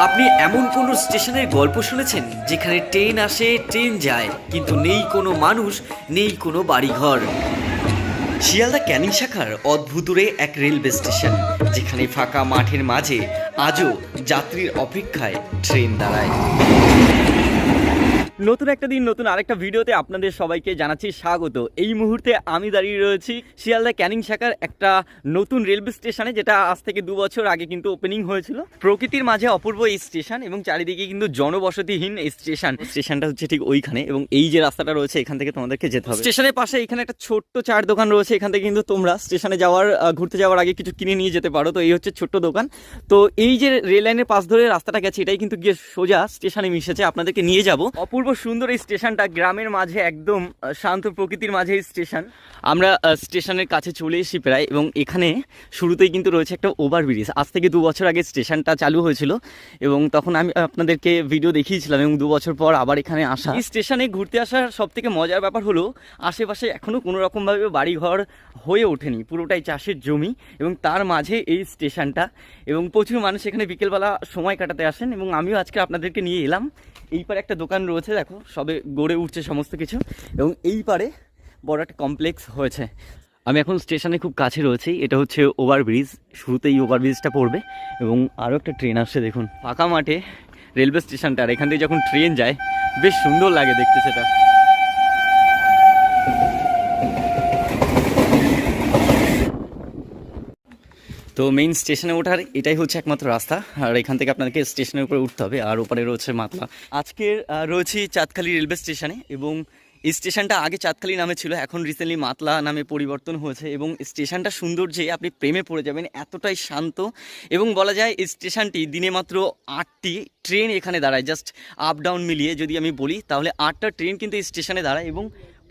আপনি এমন কোন স্টেশনের গল্প শুনেছেন যেখানে ট্রেন আসে, ট্রেন যায়, কিন্তু নেই কোনো মানুষ, নেই কোনো বাড়িঘর? শিয়ালদা ক্যানিং শাখার অদ্ভুতুরে এক রেলওয়ে স্টেশন, যেখানে ফাঁকা মাঠের মাঝে আজও যাত্রীর অপেক্ষায় ট্রেন দাঁড়ায়। নতুন একটা দিন নতুন আরেকটা ভিডিওতে আপনাদের সবাইকে জানাচ্ছি স্বাগত। এই মুহূর্তে আমি দাঁড়িয়ে রয়েছি শিয়ালদা ক্যানিং শাখার একটা নতুন রেলওয়ে স্টেশনে যেটা আজ থেকে দু বছর আগে কিন্তু ওপেনিং হয়েছিল। প্রকৃতির মাঝে অপূর্ব এই স্টেশন এবং চারিদিকে কিন্তু জনবসতিহীন এই স্টেশন। স্টেশনটা হচ্ছে ঠিক ওইখানে এবং এই যে রাস্তাটা রয়েছে এখান থেকে তোমাদেরকে যেতে হবে। স্টেশনের পাশে এখানে একটা ছোট্ট চার দোকান রয়েছে এখান থেকে কিন্তু তোমরা স্টেশনে যাওয়ার ঘুরতে যাওয়ার আগে কিছু কিনে নিয়ে যেতে পারো। তো এই হচ্ছে ছোট্ট দোকান। তো এই যে রেল লাইনের পাশ ধরে রাস্তাটা গেছে এটাই কিন্তু গিয়ে সোজা স্টেশনে মিশেছে। আপনাদেরকে নিয়ে যাব। অপূর্ব সুন্দর এই স্টেশনটা গ্রামের মাঝে একদম শান্ত প্রকৃতির মাঝে এই স্টেশন। আমরা স্টেশনের কাছে চলে এসেছি প্রায় এবং এখানে শুরুতেই কিন্তু রয়েছে একটা ওভারব্রিজ আজ থেকে দু বছর আগে স্টেশনটা চালু হয়েছিল এবং তখন আমি আপনাদেরকে ভিডিও দেখিয়েছিলাম এবং দু বছর পর আবার এখানে আসা। এই স্টেশনে ঘুরতে আসার সব থেকে মজার ব্যাপার হলো আশেপাশে এখনও কোনো রকমভাবে বাড়িঘর হয়ে ওঠেনি। পুরোটাই চাষের জমি এবং তার মাঝে এই স্টেশনটা এবং প্রচুর মানুষ এখানে বিকেলবেলা সময় কাটাতে আসেন এবং আমিও আজকে আপনাদেরকে নিয়ে এলাম। এই পারে একটা দোকান রয়েছে দেখো, সবে গড়ে উঠছে সমস্ত কিছু। এবং এই পারে বড় একটা কমপ্লেক্স হয়েছে। আমি এখন স্টেশনে খুব কাছে রয়েছি, এটা হচ্ছে ওভারব্রিজ। শুরুতেই ওভারব্রিজটা পড়বে। এবং আরও একটা ট্রেন আসছে, দেখুন, ফাঁকা মাঠে রেলওয়ে স্টেশনটা। আর এখান থেকে যখন ট্রেন যায়, বেশ সুন্দর লাগে দেখতে সেটা। তো মেইন স্টেশনে ওঠার এটাই হচ্ছে একমাত্র রাস্তা। আর এখান থেকে আপনাদেরকে স্টেশনের উপরে উঠতে হবে। আর ওপারে রয়েছে মাতলা। আজকে রয়েছি চাঁদখালি রেলওয়ে স্টেশনে এবং এই স্টেশনটা আগে চাঁদখালি নামে ছিল, এখন রিসেন্টলি মাতলা নামে পরিবর্তন হয়েছে এবং স্টেশনটা সুন্দর যে আপনি প্রেমে পড়ে যাবেন, এতটাই শান্ত এবং বলা যায় এই স্টেশনটি দিনে মাত্র আটটি ট্রেন এখানে দাঁড়ায়। জাস্ট আপ ডাউন মিলিয়ে যদি আমি বলি, তাহলে আটটা ট্রেন কিন্তু এই স্টেশনে দাঁড়ায় এবং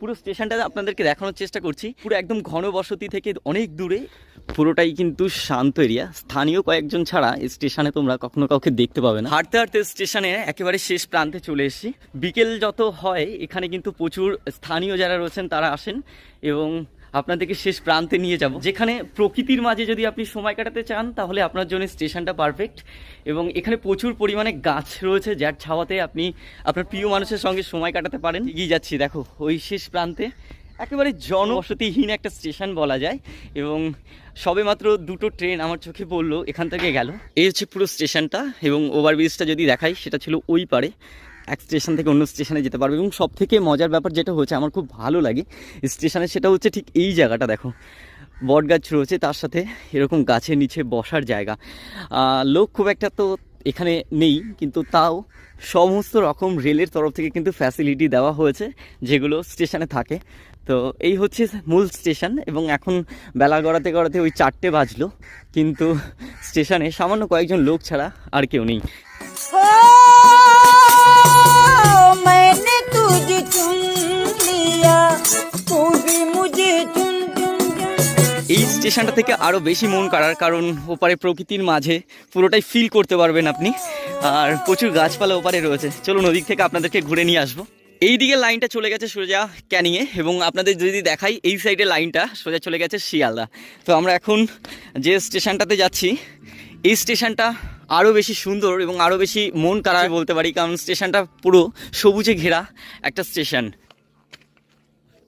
পুরো স্টেশনটা আপনাদেরকে দেখানোর চেষ্টা করছি। পুরো একদম ঘন বসতি থেকে অনেক দূরে। পুরোটাই কিন্তু শান্ত এরিয়া। স্থানীয় কয়েকজন ছাড়া স্টেশনে তোমরা কখনো কাউকে দেখতে পাবে না। হাঁটতে হাঁটতে স্টেশনে একেবারে শেষ প্রান্তে চলে এসেছি। বিকেল যত হয়, এখানে কিন্তু প্রচুর স্থানীয় যারা রয়েছেন, তারা আসেন এবং আপনাদেরকে শেষ প্রান্তে নিয়ে যাব, যেখানে প্রকৃতির মাঝে যদি আপনি সময় কাটাতে চান, তাহলে আপনার জন্য স্টেশনটা পারফেক্ট। এবং এখানে প্রচুর পরিমাণে গাছ রয়েছে, যার ছাওয়াতে আপনি, আপনার প্রিয় মানুষের সঙ্গে সময় কাটাতে পারেন। এগিয়ে যাচ্ছি, দেখো, ওই শেষ প্রান্তে। একেবারে জনবসতিহীন একটা স্টেশন বলা যায়, এবং সবেমাত্র দুটো ট্রেন আমার চোখে পড়ল, এখান থেকে গেল। এই হচ্ছে পুরো স্টেশনটা, এবং ওভারব্রিজটা যদি দেখাই, সেটা ছিল ওই পারে। এক স্টেশন থেকে অন্য স্টেশনে যেতে পারবে এবং সব থেকে মজার ব্যাপার যেটা হচ্ছে আমার খুব ভালো লাগে স্টেশনে, সেটা হচ্ছে ঠিক এই জায়গাটা, দেখো। বট গাছ রয়েছে, তার সাথে এরকম গাছের নিচে বসার জায়গা। লোক খুব একটা তো এখানে নেই, কিন্তু তাও সমস্ত রকম রেলের তরফ থেকে কিন্তু ফ্যাসিলিটি দেওয়া হয়েছে, যেগুলো স্টেশনে থাকে। তো এই হচ্ছে মূল স্টেশন, এবং এখন বেলা গড়াতে গড়াতে ওই চারটে বাজলো, কিন্তু স্টেশনে সামান্য কয়েকজন লোক ছাড়া আর কেউ নেই। স্টেশনটা থেকে আরও বেশি মন কাড়ার কারণ ওপারে প্রকৃতির মাঝে পুরোটাই ফিল করতে পারবেন আপনি। আর প্রচুর গাছপালা ওপারে রয়েছে। চলুন ওদিক থেকে আপনাদেরকে ঘুরে নিয়ে আসব। এই দিকে লাইনটা চলে গেছে সোজা ক্যানিংয়ে এবং আপনাদের যদি দেখাই এই সাইডে লাইনটা, সোজা চলে গেছে শিয়ালদা। তো আমরা এখন যে স্টেশনটাতে যাচ্ছি, এই স্টেশনটা আরও বেশি সুন্দর এবং আরও বেশি মন কাড়া বলতে পারি, কারণ স্টেশনটা পুরো সবুজে ঘেরা একটা স্টেশন।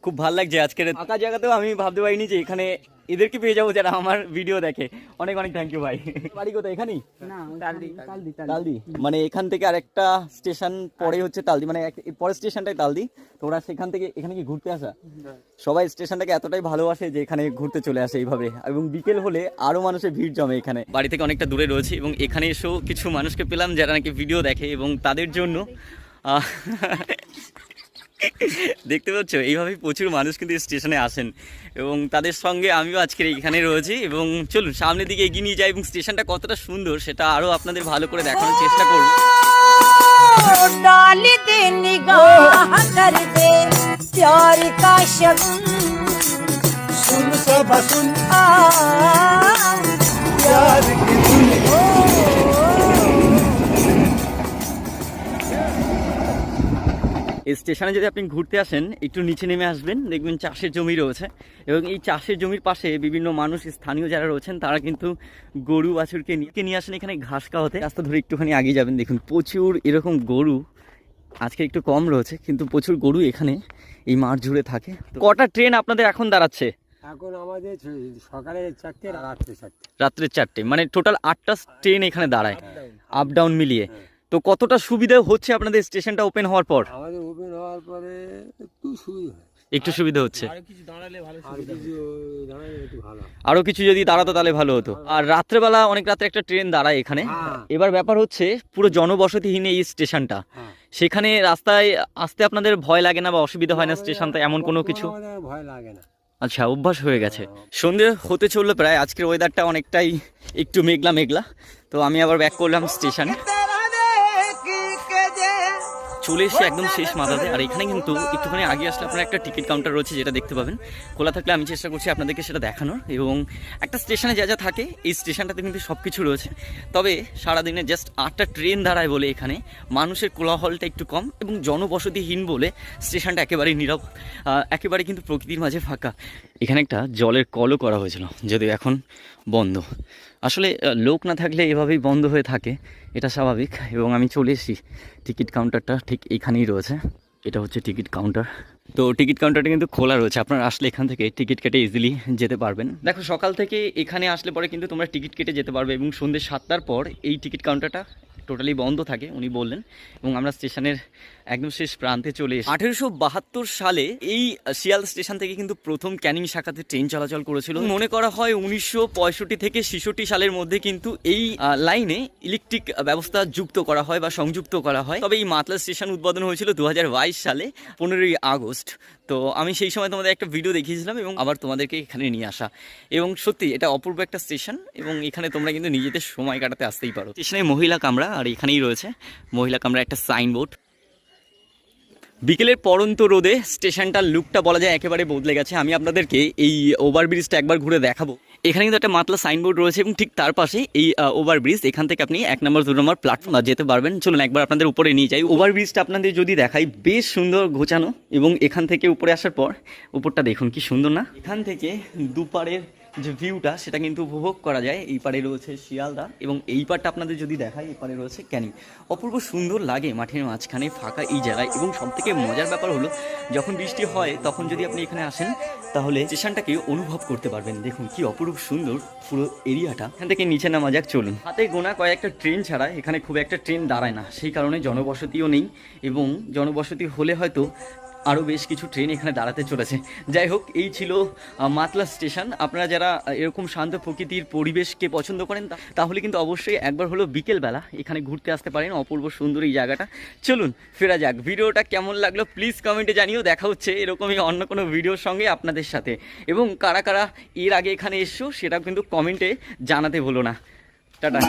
খুব ভালো লাগছে আজকের। ফাঁকা জায়গাতেও আমি ভাবতে পারিনি যে এখানে এদেরকে পেয়ে যাব যারা আমার ভিডিও দেখে। অনেক অনেক থ্যাংক ইউ ভাই। বাড়ি কোথায়? এখানেই? তালদি। মানে এখান থেকে আরেকটা স্টেশন পরে হচ্ছে তালদি। মানে পরের স্টেশনটাই তালদি। তোমরা সেখান থেকে এখানে কি ঘুরতে আসা? সবাই স্টেশনটাকে এতটাই ভালোবাসে যে এখানে ঘুরতে চলে আসে এইভাবে। এবং বিকেল হলে আরও মানুষের ভিড় জমে এখানে। বাড়ি থেকে অনেকটা দূরে রয়েছে এবং এখানে এসেও কিছু মানুষকে পেলাম যারা নাকি ভিডিও দেখে এবং তাদের জন্য আহ, দেখতে পাচ্ছ এইভাবেই প্রচুর মানুষ কিন্তু স্টেশনে আসেন এবং তাদের সঙ্গে আমিও আজকের এইখানে রয়েছি এবং চলুন সামনের দিকে এগিয়ে নিয়ে যাই এবং স্টেশনটা কতটা সুন্দর সেটা আরও আপনাদের ভালো করে দেখানোর চেষ্টা করব ओ, डाल दे निगाह कर दे प्यार का স্টেশনে যদি আপনি ঘুরতে আসেন একটু নিচে নেমে আসবেন দেখবেন চাষের জমি রয়েছে এবং এই চাষের জমির পাশে বিভিন্ন মানুষ স্থানীয় যারা রয়েছেন তারা কিন্তু গরু বাছুরকে নিয়ে নিয়ে আসেন এখানে ঘাস খাওয়াতে। রাস্তা ধরে একটুখানি আগে যাবেন দেখুন প্রচুর এরকম গরু আজকে একটু কম রয়েছে কিন্তু প্রচুর গরু এখানে এই মাঠ জুড়ে থাকে। কটা ট্রেন আপনাদের এখন দাঁড়াচ্ছে? এখন আমাদের সকালে চারটে রাত্রে চারটে। রাত্রে চারটে মানে টোটাল আটটা ট্রেন এখানে দাঁড়ায়। আপ ডাউন মিলিয়ে। তো কতটা সুবিধা হচ্ছে আপনাদের স্টেশনটা ওপেন হওয়ার পর? আমাদের ওপেন হওয়ার পরে একটু সুবিধা হয়। একটু সুবিধা হচ্ছে। আর কিছু দাঁড়ালে ভালো হয়। আরও কিছু যদি দাঁড়াতো তাহলে ভালো হতো। আর রাত্রেবেলা অনেক রাত্রে একটা ট্রেন দাঁড়ায় এখানে। হ্যাঁ। এবার ব্যাপার হচ্ছে পুরো জনবসতিহীন এই স্টেশনটা। হ্যাঁ। সেখানে রাস্তায় আসতে আপনাদের ভয় লাগে না বা অসুবিধা হয় না স্টেশনটা এমন কোনো কিছু? ভয় লাগে না। আচ্ছা অভ্যাস হয়ে গেছে। সন্ধে হতে চলল প্রায় আজকের ওয়েদারটা অনেকটাই একটু মেঘলা মেঘলা তো আমি আবার ব্যাক করলাম স্টেশনে। চলে এসে একদম শেষ মাথাতে। আর এখানে কিন্তু একটুখানি আগে আসলে আপনার একটা টিকিট কাউন্টার রয়েছে যেটা দেখতে পাবেন। খোলা থাকলে আমি চেষ্টা করছি আপনাদেরকে সেটা দেখানোর। এবং একটা স্টেশনে যা যা থাকে, এই স্টেশনটাতে কিন্তু সব কিছু রয়েছে। তবে সারাদিনে জাস্ট আটটা ট্রেন দাঁড়ায় বলে এখানে। মানুষের কোলাহলটা একটু কম এবং জনবসতিহীন বলে স্টেশনটা একেবারেই নীরব। একেবারে কিন্তু প্রকৃতির মাঝে ফাঁকা। এখানে একটা জলের কলও করা হয়েছিল, যদিও এখন বন্ধ। আসলে লোক না থাকলে এভাবেই বন্ধ হয়ে থাকে, এটা স্বাভাবিক। এবং আমি চলে এসেছি, টিকিট কাউন্টারটা ঠিক এখানেই রয়েছে, এটা হচ্ছে টিকিট কাউন্টার। তো টিকিট কাউন্টারটা কিন্তু খোলা রয়েছে, আপনারা আসলে এখান থেকে টিকিট কেটে ইজিলি যেতে পারবেন। দেখো, সকাল থেকে এখানে আসলে পরে কিন্তু তোমরা টিকিট কেটে যেতে পারবে, এবং সন্ধ্যে সাতটার পর এই টিকিট কাউন্টারটা টোটালি বন্ধ থাকে, উনি বললেন। এবং আমরা স্টেশনের একদম শেষ প্রান্তে চলে এসেছি আঠেরোশো বাহাত্তর সালে এই শিয়াল স্টেশন থেকে কিন্তু প্রথম ক্যানিং শাখাতে ট্রেন চলাচল করেছিল। মনে করা হয় উনিশশো পঁয়ষট্টি থেকে ছেষট্টি সালের মধ্যে কিন্তু এই লাইনে ইলেকট্রিক ব্যবস্থা যুক্ত করা হয় বা সংযুক্ত করা হয়। তবে এই মাতলা স্টেশন উদ্বোধন হয়েছিল দু হাজার বাইশ সালে, পনেরোই আগস্ট। তো আমি সেই সময় তোমাদের একটা ভিডিও দেখিয়েছিলাম এবং আবার তোমাদেরকে এখানে নিয়ে আসা। এবং সত্যি, এটা অপূর্ব একটা স্টেশন এবং এখানে তোমরা কিন্তু নিজেদের সময় কাটাতে আসতেই পারো। স্টেশনে মহিলা কামরা, আর এখানেই রয়েছে মহিলা কামরা একটা সাইনবোর্ড। বিকেলের পরন্ত রোদে স্টেশনটার লুকটা বলা যায় একেবারে বদলে গেছে। আমি আপনাদেরকে এই ওভারব্রিজটা একবার ঘুরে দেখাবো। এখানে কিন্তু একটা মাতলা সাইনবোর্ড রয়েছে এবং ঠিক তার পাশে এই ওভারব্রিজ। এখান থেকে আপনি এক নম্বর, দু নম্বর প্ল্যাটফর্ম যেতে পারবেন। চলুন একবার আপনাদের উপরে নিয়ে যাই। ওভারব্রিজটা আপনাদের যদি দেখাই, বেশ সুন্দর ঘোচানো এবং এখান থেকে উপরে আসার পর, উপরটা দেখুন কি সুন্দর না? এখান থেকে দুপারের যে ভিউটা সেটা কিন্তু উপভোগ করা যায়। এই পারে রয়েছে শিয়ালদা এবং এই পারটা আপনাদের যদি দেখায় এই পারে রয়েছে ক্যানিং। অপূর্ব সুন্দর লাগে মাঠের মাঝখানে ফাঁকা এই জায়গায় এবং সব থেকে মজার ব্যাপার হলো, যখন বৃষ্টি হয়, তখন যদি আপনি এখানে আসেন, তাহলে স্টেশনটাকে অনুভব করতে পারবেন। দেখুন কি অপরূপ সুন্দর পুরো এরিয়াটা। এখান থেকে নিচে নামা যাক, চলুন। হাতে গোনা কয়েকটা ট্রেন ছাড়া এখানে খুব একটা ট্রেন দাঁড়ায় না। সেই কারণে জনবসতিও নেই এবং জনবসতি হলে হয়তো আরও বেশ কিছু ট্রেন এখানে দাঁড়াতে চলেছে। যাই হোক, এই ছিল মাতলা স্টেশন আপনারা যারা এরকম শান্ত প্রকৃতির পরিবেশকে পছন্দ করেন তাহলে কিন্তু অবশ্যই একবার হলো বিকেলবেলা এখানে ঘুরতে আসতে পারেন অপূর্ব সুন্দর এই জায়গাটা। চলুন, ফেরা যাক। ভিডিওটা কেমন লাগল প্লিজ কমেন্টে জানিও। দেখা হচ্ছে এরকমই অন্য কোনো ভিডিওর সঙ্গে আপনাদের সাথে। এবং কারা কারা এর আগে এখানে এসছো, সেটাও কিন্তু কমেন্টে জানাতে ভুলো না। টাটা।